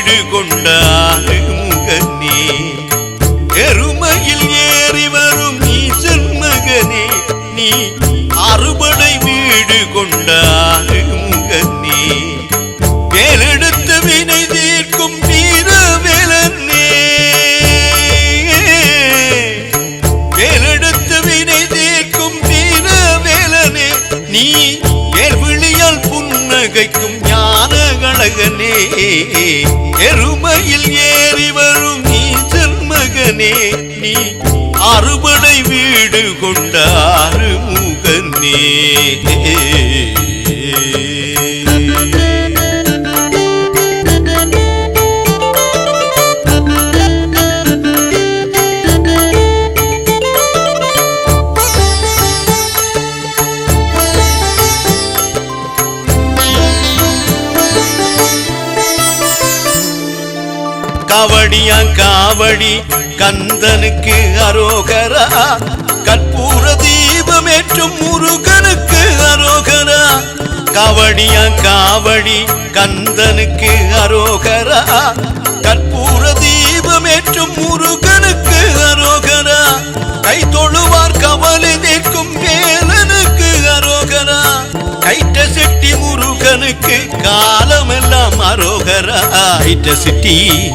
வீடு கொண்ட முகனே. எருமையில் ஏறி வரும் ஈசன் மகனே நீ அறுபடை வீடு கொண்ட முகனே. வேலெடுத்த வினை தீர்க்கும் வீர வேலன்னே. வேலெடுத்த வினை தீர்க்கும் வீர வேலனே நீ ஏர்விழியால் புன்னகைக்கும் எருமையில் ஏறி வரும் நீச்சல் மகனே நீ அறுபடை வீடு கொண்ட காவடியா காவடி கந்தனுக்கு அரோகரா. கற்பூர தீபமேற்றும் முருகனுக்கு அரோகரா. காவடியா காவடி கந்தனுக்கு அரோகரா. கற்பூர தீபமேற்றும் முருகனுக்கு அரோகரா. கை தொழுவார் கவலை நிற்கும் வேலனுக்கு அரோகரா. கைட்ட செட்டி முருகனுக்கு காலமெல்லாம் அரோகரா. கைட்ட சிட்டி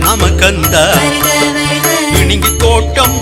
கதிர் நாம கந்தா வருக வருக. இணுங்கி தோட்டம்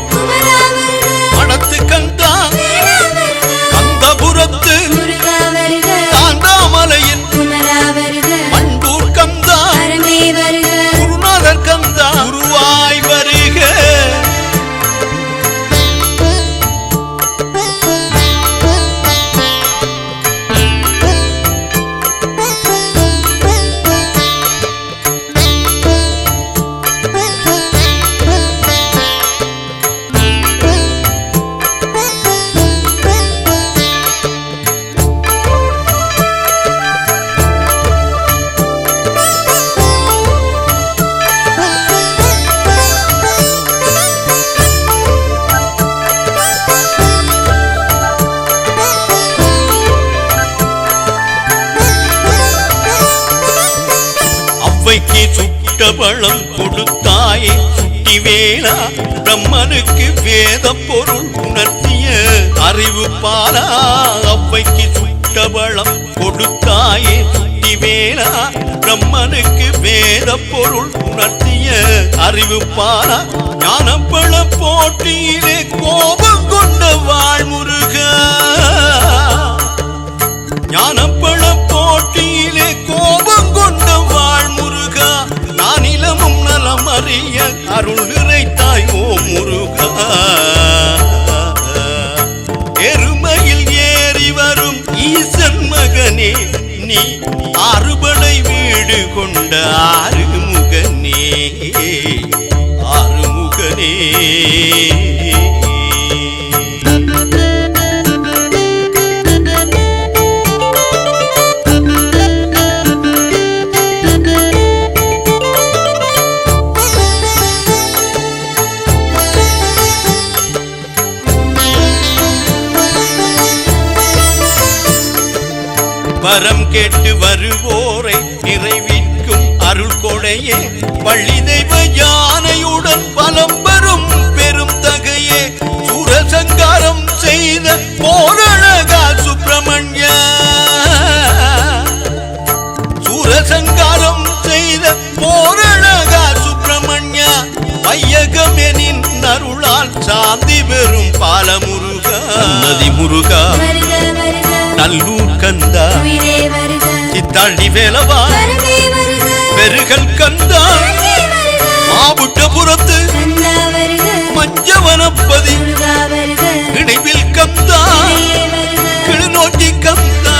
சுட்ட பழம் கொடுத்தாயே. சுட்டி வேளா பிரம்மனுக்கு வேத பொருள் உணர்த்திய அறிவு பாலா. அவ்வைக்கு சுட்ட கொடுத்தாயே. சுட்டி வேளா பிரம்மனுக்கு வேத பொருள் உணர்த்திய அறிவு பாலா. ஞானப்பழ போட்டியிலே கோபம் கொண்ட வாழ்முருக ஞானப்பழ அறிய அருள் நிறைத்தாய் ஓ முருகா. எருமையில் ஏறி வரும் ஈசன் மகனே நீ அறுபடை வீடு கொண்ட வரம் கேட்டு வருவோரை நிறைவிக்கும் அருள் கொடையே. பள்ளி தெய்வ யானையுடன் பலம் பெறும் பெரும் தகையே. சூரசங்காரம் செய்த போரழகா சுப்பிரமணிய. சூரசங்காரம் செய்த போரழகா சுப்பிரமணிய. வையகமெனின் அருளால் சாந்தி பெறும் பாலமுருகா. நதி முருகா. நல்லூர் கந்தா. சித்தாண்டி வேலவா. பெருகல் கந்தா. மாவுட்டபுரத்து மஞ்சவனப்பதி. இணைவில் கந்தா. கிழுநோட்டி கந்தா.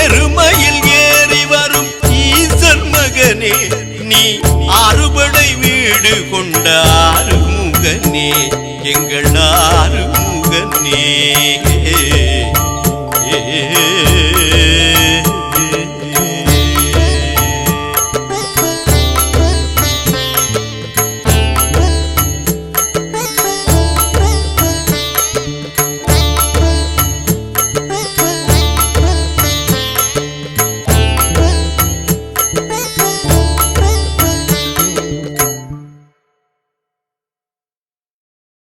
எருமையில் ஏறி வரும் ஈசன் மகனே நீ அறுபடை வீடு கொண்ட ஆறுமுகனே எங்கள் gần nghỉ.